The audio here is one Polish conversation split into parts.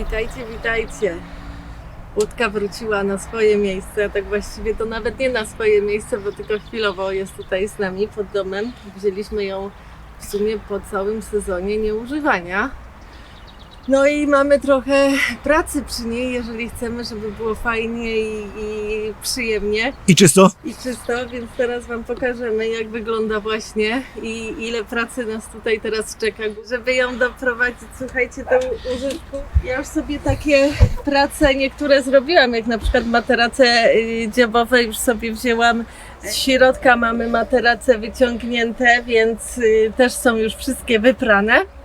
Witajcie, witajcie. Łódka wróciła na swoje miejsce, tak właściwie to nawet nie na swoje miejsce, bo tylko chwilowo jest tutaj z nami pod domem. Wzięliśmy ją w sumie po całym sezonie nieużywania. No i mamy trochę pracy przy niej, jeżeli chcemy, żeby było fajnie i, i przyjemnie I czysto? i czysto, więc teraz Wam pokażemy, jak wygląda właśnie i ile pracy nas tutaj teraz czeka, żeby ją doprowadzić, słuchajcie, do użytku. Ja już sobie takie prace niektóre zrobiłam, jak na przykład materace y, dziobowe już sobie wzięłam. Z środka mamy materace wyciągnięte, więc y, też są już wszystkie wyprane.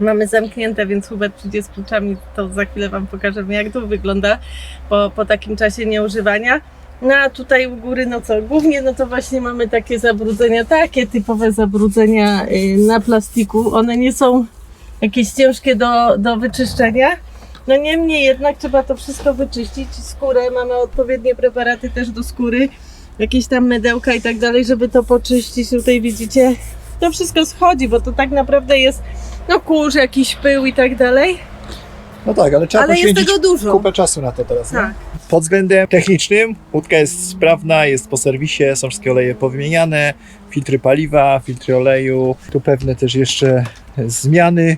Mamy zamknięte, więc Hubert przyjdzie z kluczami, to za chwilę Wam pokażemy, jak to wygląda po, po takim czasie nieużywania. No a tutaj u góry, no co, głównie no to właśnie mamy takie zabrudzenia, takie typowe zabrudzenia y, na plastiku. One nie są jakieś ciężkie do, do wyczyszczenia. No niemniej jednak trzeba to wszystko wyczyścić. Skórę, mamy odpowiednie preparaty też do skóry, jakieś tam mydełka i tak dalej, żeby to poczyścić. Tutaj widzicie, to wszystko schodzi, bo to tak naprawdę jest no kurz, jakiś pył i tak dalej. No tak, ale trzeba Ale jest poświęcić tego dużo. kupę czasu na to teraz. Tak. Pod względem technicznym łódka jest sprawna, jest po serwisie, są wszystkie oleje powymieniane, filtry paliwa, filtry oleju, tu pewne też jeszcze zmiany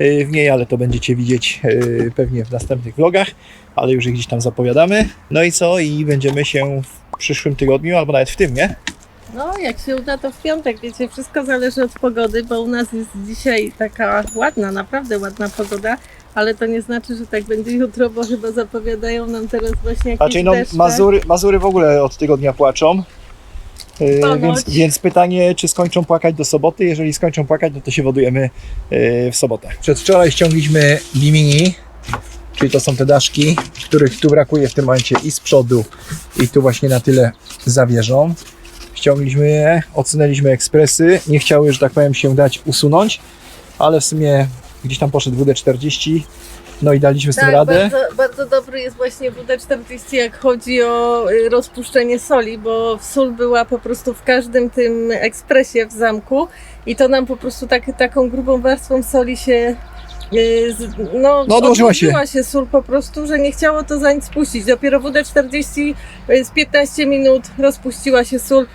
y, w niej, ale to będziecie widzieć y, pewnie w następnych vlogach, ale już ich gdzieś tam zapowiadamy. No i co? I będziemy się w przyszłym tygodniu, albo nawet w tym, nie? No, jak się uda, to w piątek, wiecie, wszystko zależy od pogody, bo u nas jest dzisiaj taka ładna, naprawdę ładna pogoda, ale to nie znaczy, że tak będzie jutro, bo chyba zapowiadają nam teraz właśnie jakieś Raczej no, deszcze. Mazury, Mazury w ogóle od tygodnia płaczą. Yy, Ponoć. więc, więc pytanie, czy skończą płakać do soboty? Jeżeli skończą płakać, no to się wodujemy yy, w sobotę. Przedwczoraj ściągliśmy Bimini, czyli to są te daszki, których tu brakuje w tym momencie i z przodu, i tu właśnie na tyle zawieżą. Ściągliśmy je, odsunęliśmy ekspresy, nie chciały, że tak powiem, się dać usunąć, ale w sumie gdzieś tam poszedł WD-40, no i daliśmy z tym Tak, radę. bardzo, bardzo dobry jest właśnie WD-40, jak chodzi o y, rozpuszczenie soli, bo sól była po prostu w każdym tym ekspresie w zamku i to nam po prostu tak, taką grubą warstwą soli się y, no, No, odłożyła się. się sól po prostu, że nie chciało to za nic puścić. Dopiero WD-40 y, z 15 minut rozpuściła się sól,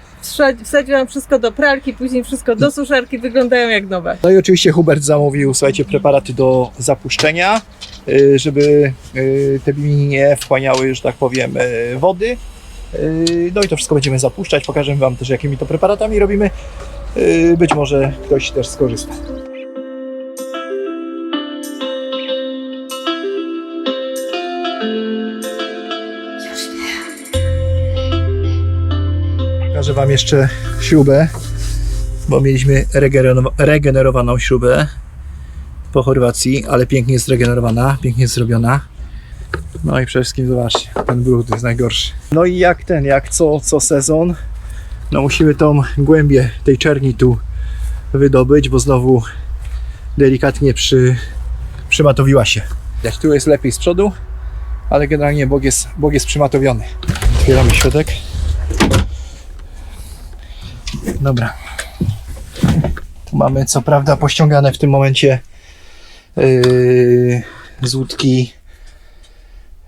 wsadziłam wszystko do pralki, później wszystko do suszarki, wyglądają jak nowe. No i oczywiście Hubert zamówił, słuchajcie, preparaty do zapuszczenia, y, żeby y, te bimini nie wchłaniały, że tak powiem, y, wody. No i to wszystko będziemy zapuszczać. Pokażę Wam też, jakimi to preparatami robimy. Być może ktoś też skorzysta. Wam jeszcze śrubę, bo mieliśmy regenerow- regenerowaną śrubę po Chorwacji, ale pięknie zregenerowana, pięknie zrobiona. No i przede wszystkim zobaczcie, ten brud jest najgorszy. No i jak ten, jak co, co sezon, no musimy tą głębię tej czerni tu wydobyć, bo znowu delikatnie przy, przymatowiła się. Jak tu jest lepiej z przodu, ale generalnie bok jest, bok jest przymatowiony. Otwieramy środek. Dobra. Tu mamy co prawda pościągane w tym momencie yy, z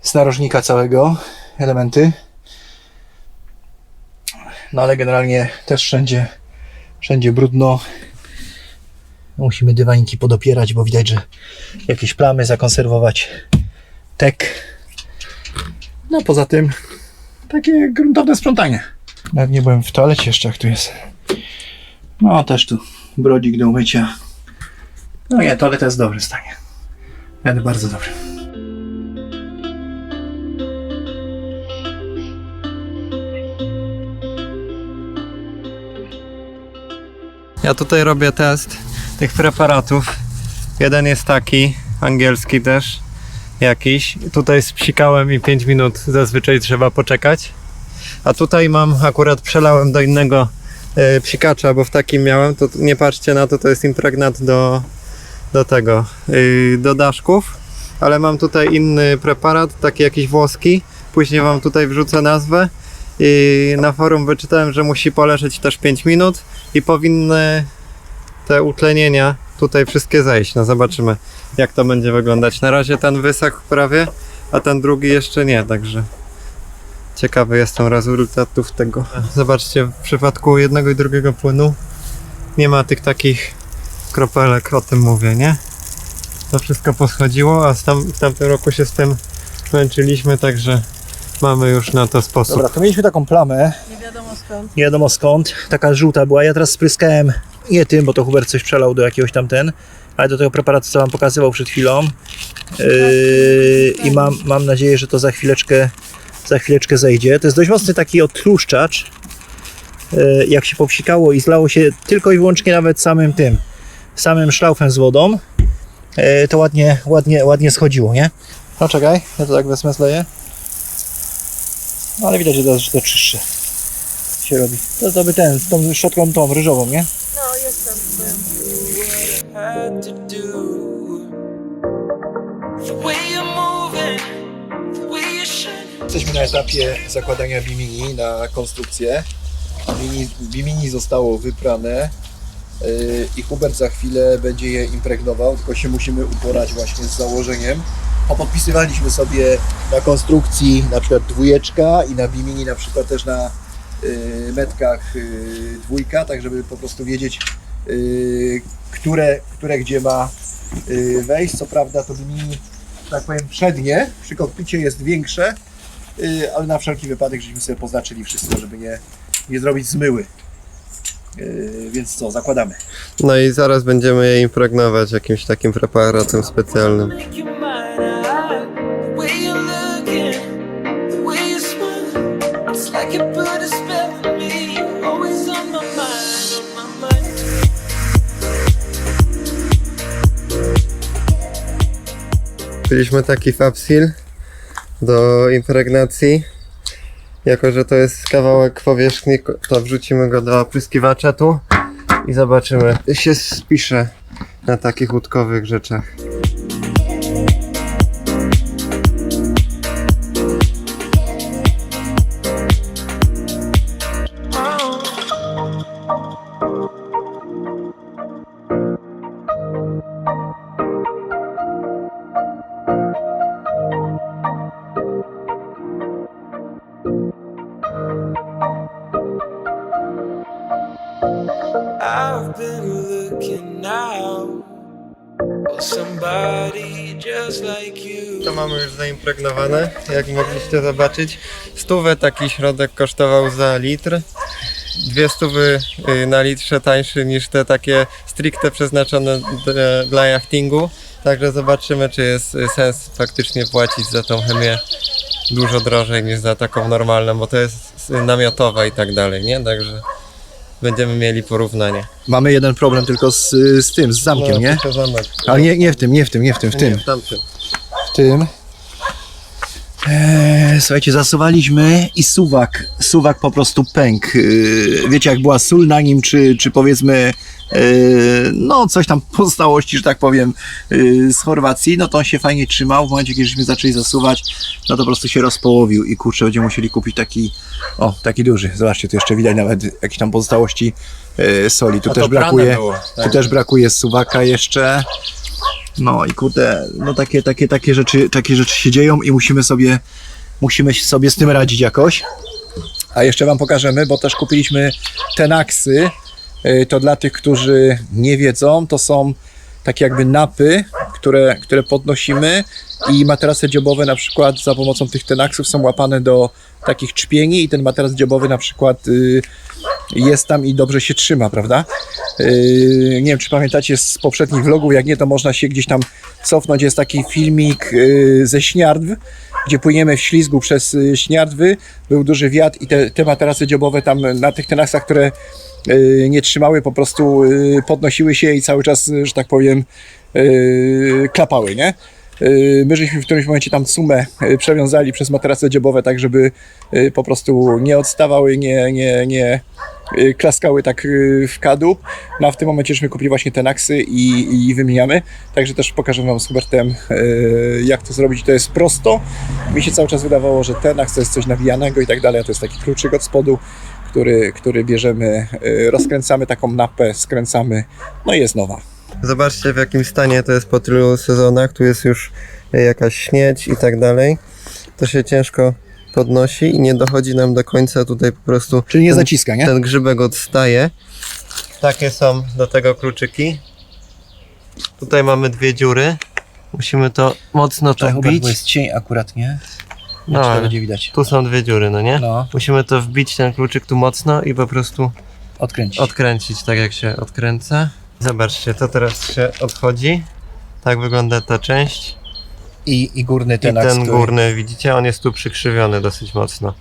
z narożnika całego elementy. No ale generalnie też wszędzie, wszędzie brudno. Musimy dywaniki podopierać, bo widać, że jakieś plamy zakonserwować. Tek. No poza tym takie gruntowne sprzątanie. Nawet nie byłem w toalecie jeszcze, jak tu jest. No też tu brodzik do umycia. No nie, toaleta jest w dobrym stanie. Nawet bardzo dobry. Ja tutaj robię test tych preparatów. Jeden jest taki, angielski też, jakiś. Tutaj spsikałem i 5 minut zazwyczaj trzeba poczekać. A tutaj mam, akurat przelałem do innego psikacza, bo w takim miałem, to nie patrzcie na to, to jest impregnat do, do tego, yy, do daszków. Ale mam tutaj inny preparat, taki jakiś włoski. Później wam tutaj wrzucę nazwę. I na forum wyczytałem, że musi poleżeć też 5 minut i powinny te utlenienia tutaj wszystkie zejść. No zobaczymy, jak to będzie wyglądać. Na razie ten wysach prawie, a ten drugi jeszcze nie, także ciekawy jestem rezultatów tego. Zobaczcie, w przypadku jednego i drugiego płynu nie ma tych takich kropelek, o tym mówię, nie? To wszystko poschodziło, a tam, w tamtym roku się z tym męczyliśmy, także mamy już na to sposób. Dobra, to mieliśmy taką plamę, Nie wiadomo skąd. nie wiadomo skąd, taka żółta była. Ja teraz spryskałem nie tym, bo to Hubert coś przelał do jakiegoś tamten, ale do tego preparatu, co wam pokazywał przed chwilą. Yy, I mam, mam nadzieję, że to za chwileczkę, za chwileczkę zejdzie. To jest dość mocny taki odtłuszczacz. Yy, jak się popsikało i zlało się tylko i wyłącznie nawet samym tym, samym szlaufem z wodą, yy, to ładnie, ładnie, ładnie schodziło, nie? No czekaj, ja to tak wezmę, zleję. No ale widać, że to, że to czystsze się robi. To, to by ten, z tą szczotką tą ryżową, nie? No, jestem swoją. Jesteśmy na etapie zakładania bimini na konstrukcję. Bimini, bimini zostało wyprane yy, i Hubert za chwilę będzie je impregnował, tylko się musimy uporać właśnie z założeniem. Popodpisywaliśmy sobie na konstrukcji na przykład dwójeczka i na bimini na przykład też na yy, metkach yy, dwójka, tak żeby po prostu wiedzieć, yy, które, które gdzie ma yy, wejść. Co prawda to bimini, tak powiem, przednie przy kokpicie jest większe, ale na wszelki wypadek żeśmy sobie poznaczyli wszystko, żeby nie, nie zrobić zmyły. Yy, więc co, zakładamy. No i zaraz będziemy je impregnować jakimś takim preparatem specjalnym. Make you mine. The way you're looking, the way you smile. It's like you put a spell on me. You're always on my mind, on my mind. Kupiliśmy taki fabsil do impregnacji. Jako, że to jest kawałek powierzchni, to wrzucimy go do opryskiwacza tu i zobaczymy. Się spisze na takich łódkowych rzeczach. To mamy już zaimpregnowane, jak mogliście zobaczyć. Stówę taki środek kosztował za litr. Dwie stówy y, na litrze tańszy niż te takie stricte przeznaczone dla jachtingu. Także zobaczymy, czy jest y, sens faktycznie płacić za tą chemię dużo drożej niż za taką normalną, bo to jest y, namiotowa i tak dalej, nie? Także będziemy mieli porównanie. Mamy jeden problem tylko z, z tym, z zamkiem, No, nie? tylko zamek. Ale nie, nie w tym, nie w tym, nie w tym, w Nie, tym. w tamtym. w tym. Eee, słuchajcie, zasuwaliśmy i suwak, suwak po prostu pękł. Eee, wiecie, jak była sól na nim, czy, czy powiedzmy, eee, no coś tam pozostałości, że tak powiem, eee, z Chorwacji, no to on się fajnie trzymał. W momencie, kiedy żeśmy zaczęli zasuwać, no to po prostu się rozpołowił i kurczę, będziemy musieli kupić taki, o, taki duży. Zobaczcie, tu jeszcze widać nawet jakieś tam pozostałości eee, soli. Tu A też brakuje, było, tu tak. też brakuje suwaka jeszcze. No i kurde, no takie, takie, takie rzeczy, takie rzeczy się dzieją i musimy sobie, musimy sobie z tym radzić jakoś. A jeszcze Wam pokażemy, bo też kupiliśmy tenaksy. Y, To dla tych, którzy nie wiedzą, to są takie jakby napy, które, które podnosimy i materace dziobowe na przykład za pomocą tych tenaksów są łapane do takich czpieni i ten materac dziobowy na przykład y, jest tam i dobrze się trzyma, prawda? Yy, nie wiem, czy pamiętacie z poprzednich vlogów, jak nie, to można się gdzieś tam cofnąć. Jest taki filmik yy, ze Śniardw, gdzie płyniemy w ślizgu przez yy, Śniardwy. Był duży wiatr i te, te materace dziobowe tam na tych tenasach, które yy, nie trzymały, po prostu yy, podnosiły się i cały czas, że tak powiem, yy, klapały, nie? Yy, My żeśmy w którymś momencie tam sumę yy, przewiązali przez materace dziobowe, tak żeby yy, po prostu nie odstawały, nie, nie, nie, y, klaskały tak y, w kadłub. No a w tym momencie żeśmy kupili właśnie te naksy i, i wymieniamy. Także też pokażę Wam z Hubertem, y, jak to zrobić. To jest prosto. Mi się cały czas wydawało, że ten naks to jest coś nawijanego i tak dalej, a to jest taki kluczyk od spodu, który, który bierzemy, y, rozkręcamy taką napę, skręcamy, no i jest nowa. Zobaczcie w jakim stanie to jest po tylu sezonach. Tu jest już e, jakaś śnieć i tak dalej. To się ciężko podnosi i nie dochodzi nam do końca. Tutaj po prostu Czyli nie ten, zaciska, nie? ten grzybek odstaje. Takie są do tego kluczyki. Tutaj mamy dwie dziury. Musimy to mocno to wbić. jest cień akurat, nie? No, to ale będzie widać? tu są dwie dziury, no nie? No, Musimy to wbić ten kluczyk tu mocno i po prostu odkręcić. odkręcić tak jak się odkręca. Zobaczcie, to teraz się odchodzi. Tak wygląda ta część. I, I górny I ten, ten, aks, który- górny, widzicie, on jest tu przykrzywiony dosyć mocno.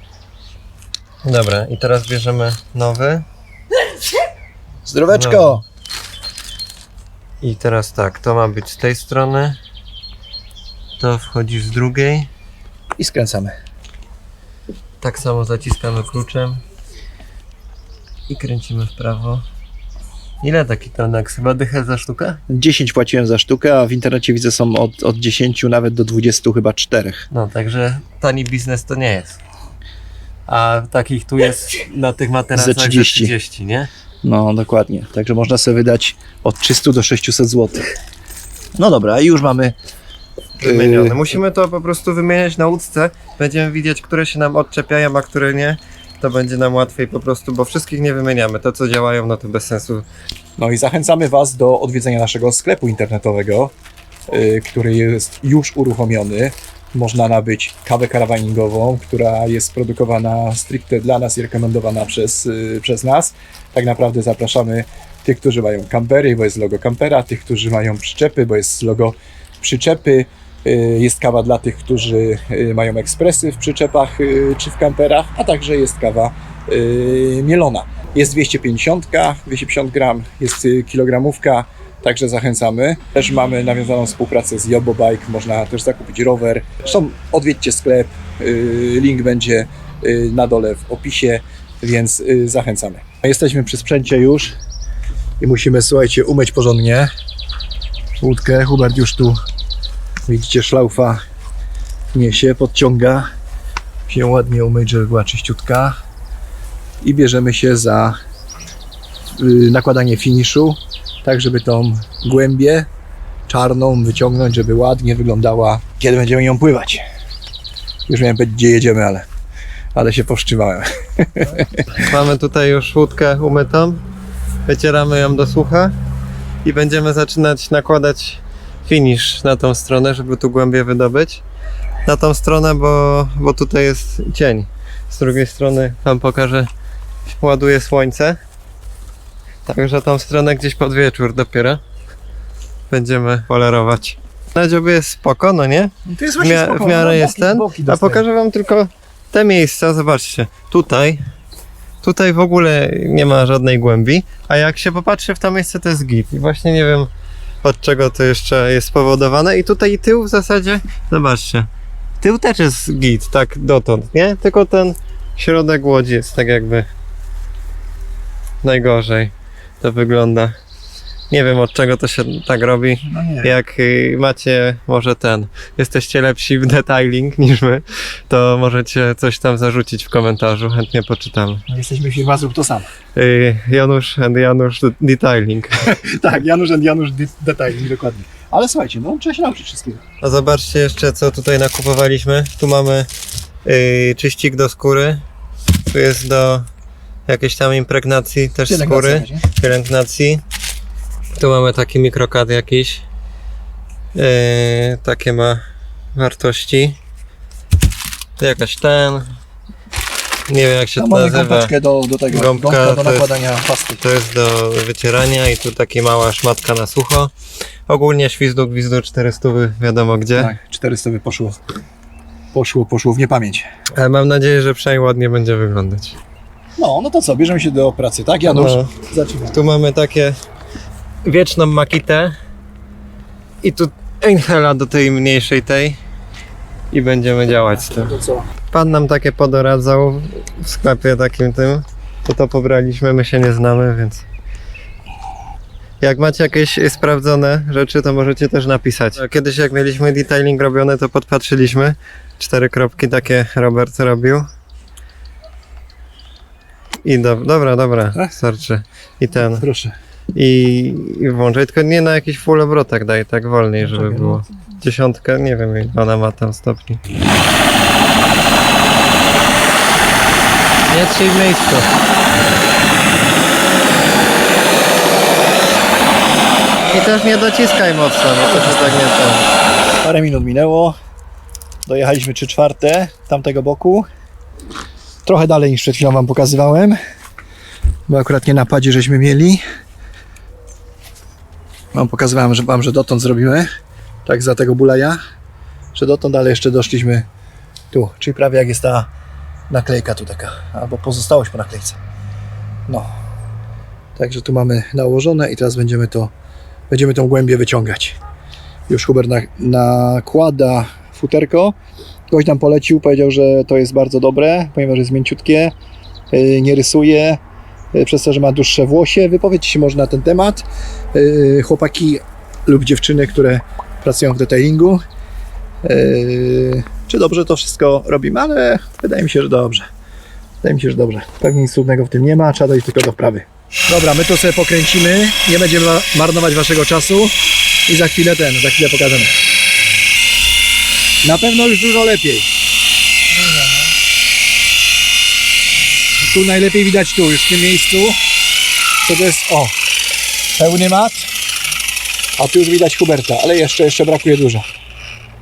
Dobra, i teraz bierzemy nowy. Zdroweczko! I teraz tak, to ma być z tej strony. To wchodzi z drugiej. I skręcamy. Tak samo zaciskamy kluczem. I kręcimy w prawo. Ile taki tonek? Chyba dychę za sztukę? 10 płaciłem za sztukę, a w internecie widzę są od, od 10 nawet do 20 chyba 4. No, także tani biznes to nie jest. A takich tu jest na tych materacach Ze za 30. 30, nie? No, dokładnie. Także można sobie wydać od 300 do 600 zł. No dobra, i już mamy Wymienione. Yy, Musimy to po prostu wymieniać na łódce. Będziemy widzieć, które się nam odczepiają, a które nie. To będzie nam łatwiej po prostu, bo wszystkich nie wymieniamy. To, co działają, no to bez sensu. No i zachęcamy Was do odwiedzenia naszego sklepu internetowego, y, który jest już uruchomiony. Można nabyć kawę karawaningową, która jest produkowana stricte dla nas i rekomendowana przez, y, przez nas. Tak naprawdę zapraszamy tych, którzy mają kampery, bo jest logo kampera, tych, którzy mają przyczepy, bo jest logo przyczepy. Y, Jest kawa dla tych, którzy y, mają ekspresy w przyczepach y, czy w kamperach, a także jest kawa mielona. Jest 250, 250 gram, jest kilogramówka, także zachęcamy. Też mamy nawiązaną współpracę z Jobo Bike, można też zakupić rower. Zresztą odwiedźcie sklep, link będzie na dole w opisie, więc zachęcamy. Jesteśmy przy sprzęcie już i musimy, słuchajcie, umyć porządnie łódkę. Hubert już tu, widzicie, szlaufa niesie, podciąga się ładnie umyć, żeby była czyściutka i bierzemy się za y, nakładanie finiszu, tak żeby tą głębię czarną wyciągnąć, żeby ładnie wyglądała, kiedy będziemy ją pływać. Już miałem powiedzieć, gdzie jedziemy, ale, ale się powstrzymałem. Mamy tutaj już łódkę umytą. Wycieramy ją do sucha i będziemy zaczynać nakładać finish na tą stronę, żeby tu głębiej wydobyć. Na tą stronę, bo, bo tutaj jest cień. Z drugiej strony Wam pokażę, ładuje słońce. Także tą stronę gdzieś pod wieczór dopiero będziemy polerować. Na dziobie jest spoko, no nie? To jest W, mia- w miarę jest ten. A pokażę wam tylko te miejsca, zobaczcie. Tutaj, tutaj w ogóle nie ma żadnej głębi, a jak się popatrzy w to miejsce, to jest git. I właśnie nie wiem od czego to jeszcze jest spowodowane. I tutaj tył w zasadzie, zobaczcie, tył też jest git, tak dotąd, nie? Tylko ten środek łodzi jest tak jakby najgorzej to wygląda. Nie wiem od czego to się tak robi. No nie. Jak y, macie może ten, jesteście lepsi w detailing niż my, to możecie coś tam zarzucić w komentarzu, chętnie poczytamy. Jesteśmy firma Zrób to sam. Y, Janusz and Janusz Detailing. Tak, Janusz and Janusz de- Detailing, dokładnie. Ale słuchajcie, no trzeba się nauczyć wszystkiego. A zobaczcie jeszcze co tutaj nakupowaliśmy. Tu mamy y, czyścik do skóry. Tu jest do jakiejś tam impregnacji też skóry, pielęgnacji. Tu mamy taki mikrokad jakiś. Yy, takie ma wartości. Jakaś ten. Nie wiem jak się No, to mamy nazywa. gąbeczkę do, do tego, Gąbka gąbka do to jest- nakładania pasty. To jest do wycierania i tu taka mała szmatka na sucho. Ogólnie świzdu, gwizdu 400 wiadomo gdzie. Tak, 400 by poszło. Poszło, poszło w niepamięć. Ale mam nadzieję, że przynajmniej ładnie będzie wyglądać. No, no to co, bierzemy się do pracy, tak Janusz? No. Zaczynamy. Tu mamy takie wieczną makitę i tu inhela do tej mniejszej tej i będziemy działać z tym. Pan nam takie podoradzał w sklepie takim tym, to to pobraliśmy, my się nie znamy, więc jak macie jakieś sprawdzone rzeczy, to możecie też napisać. Kiedyś jak mieliśmy detailing robione, to podpatrzyliśmy. Cztery kropki takie Robert robił. I do, dobra, dobra, Tak? starczy. I ten. Proszę. I, i włączaj, tylko nie na jakiś full obrotach daj, tak wolniej, żeby Czekaj, było. Dziesiątka, nie wiem ile ona ma tam stopni. Nie trzej w miejscu. I też nie dociskaj mocno, bo to się tak nie ten. Parę minut minęło. Dojechaliśmy 3 czwarte tamtego boku. Trochę dalej niż przed chwilą Wam pokazywałem. Bo akurat nie napadzie żeśmy mieli. Wam pokazywałem, że Wam, że dotąd zrobimy. Tak za tego bulaja. Że dotąd, ale jeszcze doszliśmy tu. Czyli prawie jak jest ta naklejka tu taka. Albo pozostałość po naklejce. No. Także tu mamy nałożone i teraz będziemy to będziemy tą głębię wyciągać już Hubert na, nakłada futerko. Ktoś nam polecił, powiedział, że to jest bardzo dobre, ponieważ jest mięciutkie, yy, nie rysuje, przez to, że ma dłuższe włosie. Wypowiedzcie się może na ten temat. Yy, Chłopaki lub dziewczyny, które pracują w detailingu. Yy, Czy dobrze to wszystko robimy, ale wydaje mi się, że dobrze. Wydaje mi się, że dobrze. Pewnie nic trudnego w tym nie ma, trzeba dojść tylko do wprawy. Dobra, my to sobie pokręcimy, nie będziemy ma- marnować waszego czasu i za chwilę ten, za chwilę pokażemy. Na pewno już dużo lepiej. Tu najlepiej widać tu, już w tym miejscu. To to jest, o, pełny mat. A tu już widać Huberta, ale jeszcze, jeszcze brakuje dużo.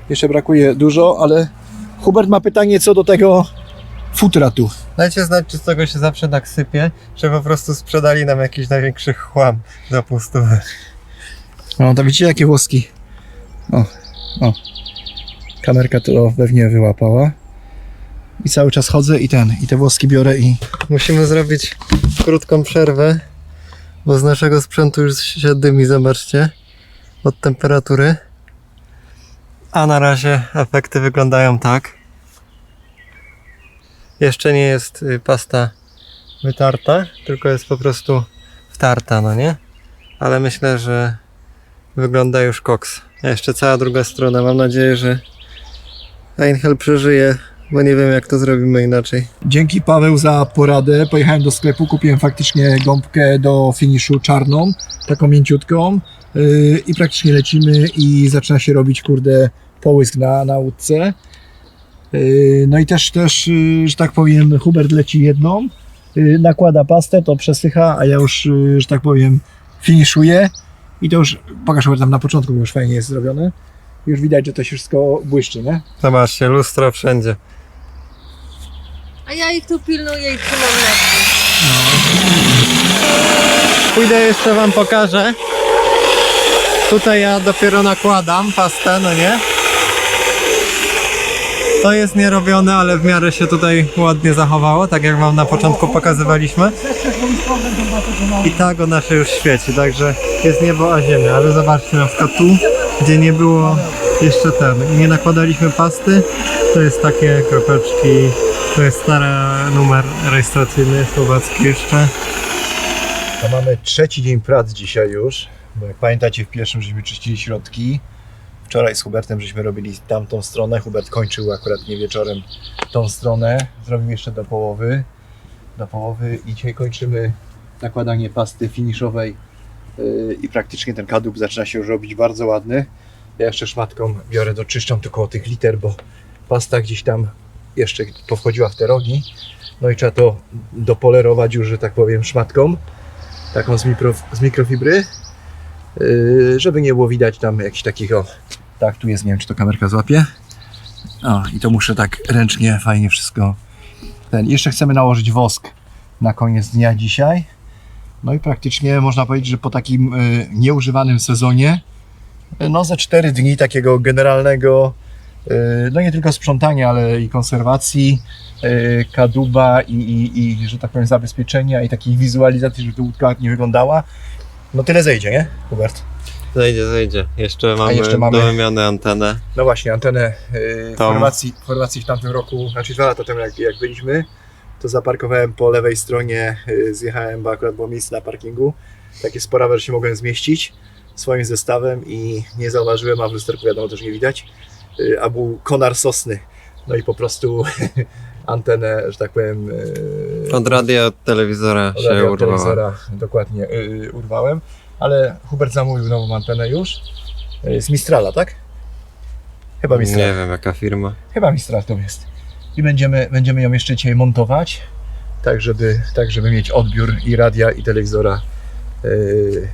Jeszcze brakuje dużo, ale Hubert ma pytanie co do tego futra tu. Dajcie znać, czy z tego się zawsze tak sypie, że po prostu sprzedali nam jakiś największy chłam za pustówę. No, to widzicie jakie włoski. O, o. Kamerka to pewnie wyłapała. I cały czas chodzę i ten, i te włoski biorę i Musimy zrobić krótką przerwę, bo z naszego sprzętu już się dymi, zobaczcie, od temperatury. A na razie efekty wyglądają tak. Jeszcze nie jest y, pasta wytarta, tylko jest po prostu wtarta, no nie? Ale myślę, że wygląda już koks. A jeszcze cała druga strona. Mam nadzieję, że Einhell przeżyje, bo nie wiem jak to zrobimy inaczej. Dzięki Paweł za poradę. Pojechałem do sklepu, kupiłem faktycznie gąbkę do finiszu czarną, taką mięciutką yy, i praktycznie lecimy i zaczyna się robić kurde połysk na, na łódce. Yy, no i też, też, yy, że tak powiem, Hubert leci jedną, yy, nakłada pastę, to przesycha, a ja już, yy, że tak powiem, finiszuję i to już, pokaż Hubert tam na początku, bo już fajnie jest zrobione. Już widać, że to się wszystko błyszczy, nie? Zobaczcie, lustro wszędzie. A ja ich tu pilnuję i trzymam na Pójdę jeszcze wam pokażę. Tutaj ja dopiero nakładam pastę, no nie? To jest nierobione, ale w miarę się tutaj ładnie zachowało, tak jak wam na początku pokazywaliśmy. I tak ona się już świeci, także jest niebo a ziemia, ale zobaczcie na przykład tu, gdzie nie było jeszcze ten, nie nakładaliśmy pasty, to jest takie kropeczki, to jest stary numer rejestracyjny słowacki jeszcze. To mamy trzeci dzień prac dzisiaj już, bo jak pamiętacie w pierwszym żeśmy czyścili środki. Wczoraj z Hubertem żeśmy robili tamtą stronę. Hubert kończył akurat nie wieczorem tą stronę. Zrobił jeszcze do połowy. Do połowy i dzisiaj kończymy nakładanie pasty finiszowej yy, i praktycznie ten kadłub zaczyna się już robić bardzo ładny. Ja jeszcze szmatką biorę, doczyszczam tylko tych liter, bo pasta gdzieś tam jeszcze powchodziła w te rogi. No i trzeba to dopolerować już, że tak powiem, szmatką taką z, mikro, z mikrofibry, yy, żeby nie było widać tam jakichś takich o, tak tu jest, nie wiem czy to kamerka złapie. O, i to muszę tak ręcznie fajnie wszystko. Ten, jeszcze chcemy nałożyć wosk na koniec dnia dzisiaj. No i praktycznie można powiedzieć, że po takim y, nieużywanym sezonie, y, no ze 4 dni takiego generalnego, no nie tylko sprzątania, ale i konserwacji, y, kaduba i, i, i, że tak powiem, zabezpieczenia i takiej wizualizacji, żeby łódka ładnie wyglądała. No tyle zejdzie, nie, Hubert? Zejdzie, zejdzie. Jeszcze mamy, jeszcze mamy- do wymiany antenę. No właśnie, antenę yy, formacji, formacji w tamtym roku, znaczy dwa lata temu jak, jak byliśmy, to zaparkowałem po lewej stronie, yy, zjechałem, bo akurat było miejsce na parkingu. Takie sporawe, że się mogłem zmieścić swoim zestawem i nie zauważyłem, a w lusterku wiadomo też nie widać, yy, a był konar sosny. No i po prostu antenę, że tak powiem, yy, Od radia, od telewizora od się radia, od telewizora dokładnie yy, urwałem, ale Hubert zamówił nową antenę już z Mistrala, tak? Chyba Nie Mistral. wiem jaka firma. Chyba Mistral to jest. I będziemy, będziemy ją jeszcze dzisiaj montować, tak żeby, tak żeby mieć odbiór i radia, i telewizora, yy,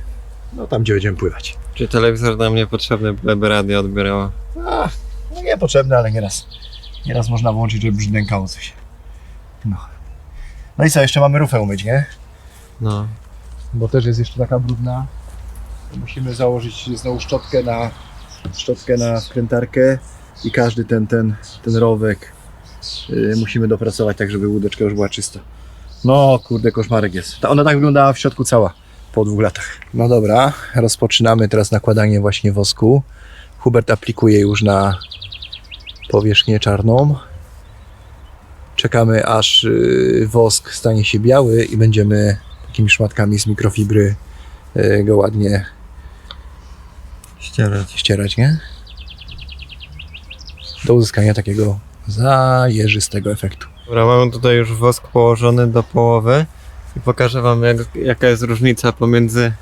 no tam gdzie będziemy pływać. Czy telewizor nam niepotrzebny, byleby radio odbierało? A, no niepotrzebne, ale nieraz, nieraz można włączyć, żeby brzdękało coś. No. No i co, jeszcze mamy rufę umyć, nie? No. Bo też jest jeszcze taka brudna. Musimy założyć znowu szczotkę na, szczotkę na wkrętarkę i każdy ten, ten, ten rowek y, musimy dopracować tak, żeby łódeczka już była czysta. No kurde, koszmarek jest. Ta- Ona tak wyglądała w środku cała po dwóch latach. No dobra, rozpoczynamy teraz nakładanie właśnie wosku. Hubert aplikuje już na powierzchnię czarną. Czekamy aż y, wosk stanie się biały i będziemy takimi szmatkami z mikrofibry y, go ładnie Ścierać. ścierać, nie? Do uzyskania takiego zajeżystego efektu. Dobra, mamy tutaj już wosk położony do połowy i pokażę wam jak, jaka jest różnica pomiędzy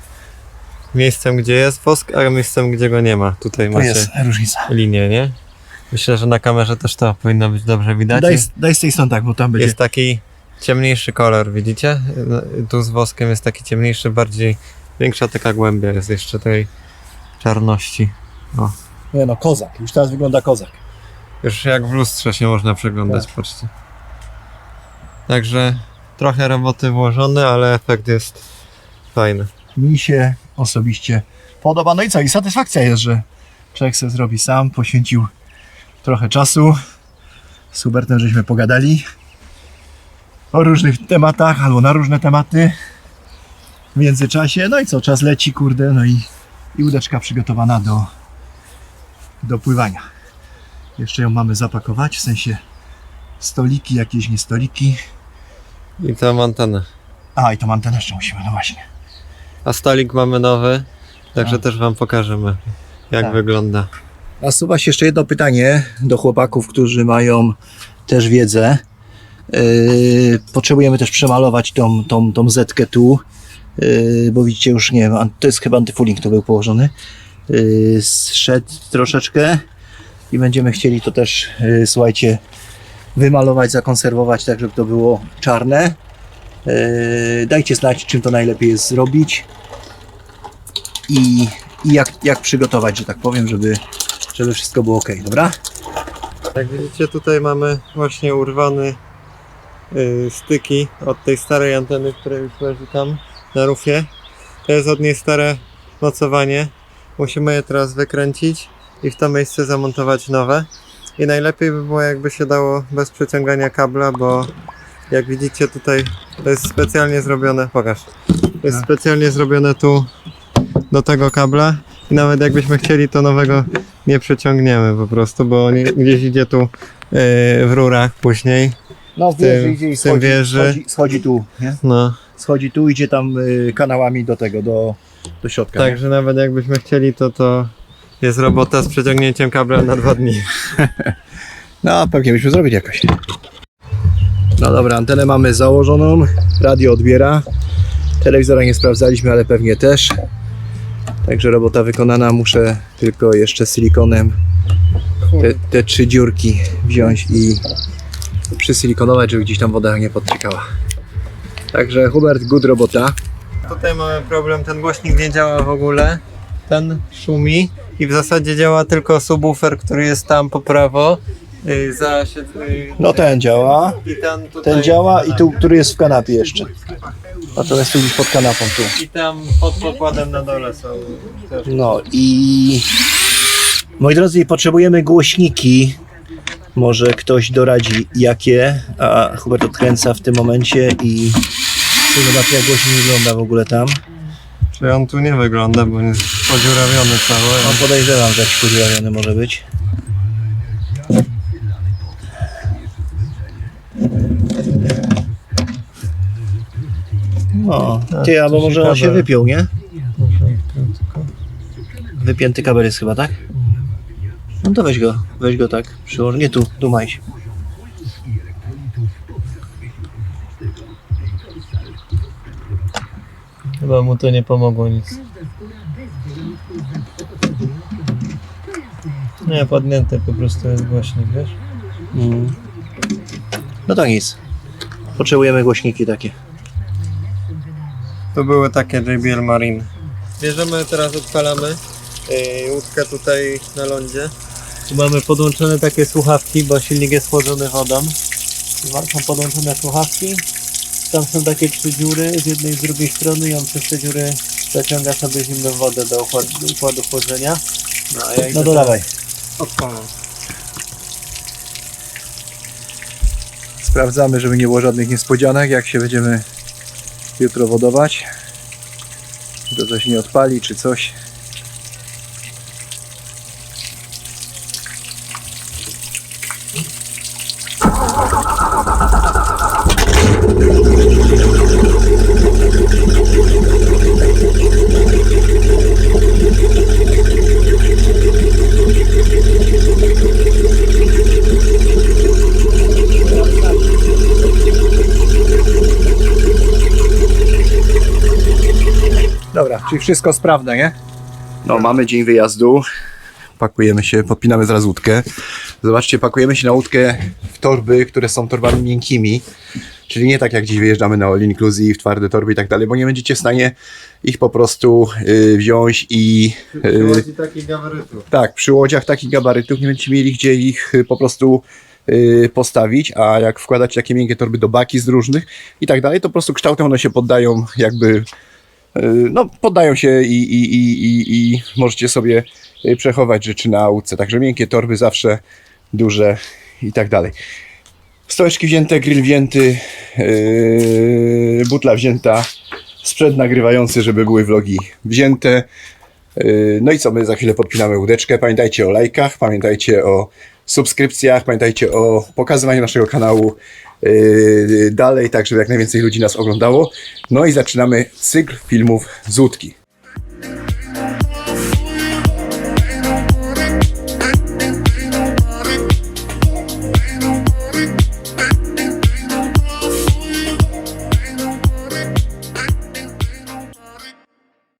miejscem, gdzie jest wosk, a miejscem, gdzie go nie ma. Tutaj To macie jest różnica. linię, nie? Myślę, że na kamerze też to powinno być dobrze widać. Daj, daj z tej strony tak, bo tam będzie... Jest taki ciemniejszy kolor, widzicie? No, Tu z woskiem jest taki ciemniejszy, bardziej większa taka głębia jest jeszcze tej czarności. Nie no, kozak. Już teraz wygląda kozak. Już jak w lustrze się można przeglądać, patrzcie. Także trochę roboty włożone, ale efekt jest fajny. Mi się osobiście podoba. No i co? I satysfakcja jest, że człowiek sobie zrobi sam, poświęcił trochę czasu. Z Hubertem żeśmy pogadali o różnych tematach, albo na różne tematy w międzyczasie. No i co? Czas leci, kurde, no i, i łódeczka przygotowana do, do pływania. Jeszcze ją mamy zapakować, w sensie stoliki, jakieś nie stoliki. I tą antenę. A, i tą antenę jeszcze musimy, no właśnie. A stolik mamy nowy, także A. też wam pokażemy jak Tak. wygląda. Nasuwa się jeszcze jedno pytanie do chłopaków, którzy mają też wiedzę. Yy, potrzebujemy też przemalować tą, tą, tą zetkę tu, yy, bo widzicie już nie wiem, to jest chyba antyfuling to był położony. Yy, zszedł troszeczkę i będziemy chcieli to też, yy, słuchajcie, wymalować, zakonserwować tak, żeby to było czarne. Yy, dajcie znać, czym to najlepiej jest zrobić i, i jak, jak przygotować, że tak powiem, żeby, żeby wszystko było ok, dobra? Jak widzicie tutaj mamy właśnie urwany y, styki od tej starej anteny, która już leży tam na rufie. To jest od niej stare mocowanie. Musimy je teraz wykręcić i w to miejsce zamontować nowe. I najlepiej by było jakby się dało bez przeciągania kabla, bo jak widzicie tutaj to jest specjalnie zrobione, pokaż, to jest Tak. specjalnie zrobione tu do tego kabla i nawet jakbyśmy chcieli to nowego nie przeciągniemy po prostu, bo nie, gdzieś idzie tu yy, w rurach później. No w wieży idzie i schodzi- wieży. Schodzi, schodzi tu, nie? No, Schodzi tu, idzie tam y, kanałami do tego, do, do środka. nie? także nawet jakbyśmy chcieli, to to jest robota z przeciągnięciem kabla na dwa dni. No, pewnie byśmy zrobili jakoś. No dobra, antenę mamy założoną, radio odbiera. Telewizora nie sprawdzaliśmy, ale pewnie też. Także robota wykonana, muszę tylko jeszcze silikonem te, te trzy dziurki wziąć i przysylikonować, żeby gdzieś tam woda nie podciekała. Także Hubert, good robota. Tutaj mamy problem, ten głośnik nie działa w ogóle. Ten szumi i w zasadzie działa tylko subwoofer, który jest tam po prawo. Yy, za, yy, No ten działa, i ten, tutaj, ten działa i tu, który jest w kanapie jeszcze. Natomiast tu gdzieś pod kanapą tu. I tam pod pokładem na dole są też. No i moi drodzy, potrzebujemy głośniki. Może ktoś doradzi jakie, a Hubert odkręca w tym momencie i zobaczy jak głośnik wygląda w ogóle tam. Czy on tu nie wygląda, bo jest podziurawiony cały. No podejrzewam, że jakiś podziurawiony może być. No, o, tak, ty, albo może on się wypiął, nie? Wypięty kabel jest chyba, tak? No to weź go, weź go tak, przyłoż. Nie tu, dumaj się. Chyba mu to nie pomogło nic. Nie, podnięte po prostu jest głośnik, wiesz? Mm. No to nic. Potrzebujemy głośniki takie. To były takie JBL Marine. Bierzemy, teraz odpalamy yy, łódkę tutaj na lądzie. Tu mamy podłączone takie słuchawki, bo silnik jest chłodzony wodą. Są podłączone słuchawki. Tam są takie trzy dziury z jednej i z drugiej strony i on przez te dziury zaciąga sobie zimną wodę do układu, układu chłodzenia. No, a ja idę No to dawaj. Odpalam. Sprawdzamy, żeby nie było żadnych niespodzianek, jak się będziemy jutro wodować. To coś nie odpali, czy coś. Wszystko sprawne, nie? No, mamy dzień wyjazdu. Pakujemy się, podpinamy zaraz łódkę. Zobaczcie, pakujemy się na łódkę w torby, które są torbami miękkimi. Czyli nie tak jak dziś wyjeżdżamy na all inclusive, twarde torby i tak dalej, bo nie będziecie w stanie ich po prostu y, wziąć i y, takich gabarytów. tak, przy łodziach takich gabarytów nie będziecie mieli gdzie ich y, po prostu y, postawić, a jak wkładać takie miękkie torby do baki z różnych i tak dalej, to po prostu kształtem one się poddają jakby, no poddają się i, i, i, i, i możecie sobie y, przechować rzeczy na łódce. Także miękkie torby zawsze duże i tak dalej. Stołeczki wzięte, grill wzięty, yy, butla wzięta, sprzęt nagrywający, żeby były vlogi wzięte. Yy, No i co, my za chwilę podpinamy łódeczkę. Pamiętajcie o lajkach, pamiętajcie o subskrypcjach, pamiętajcie o pokazywaniu naszego kanału dalej, tak żeby jak najwięcej ludzi nas oglądało. No i zaczynamy cykl filmów z łódki.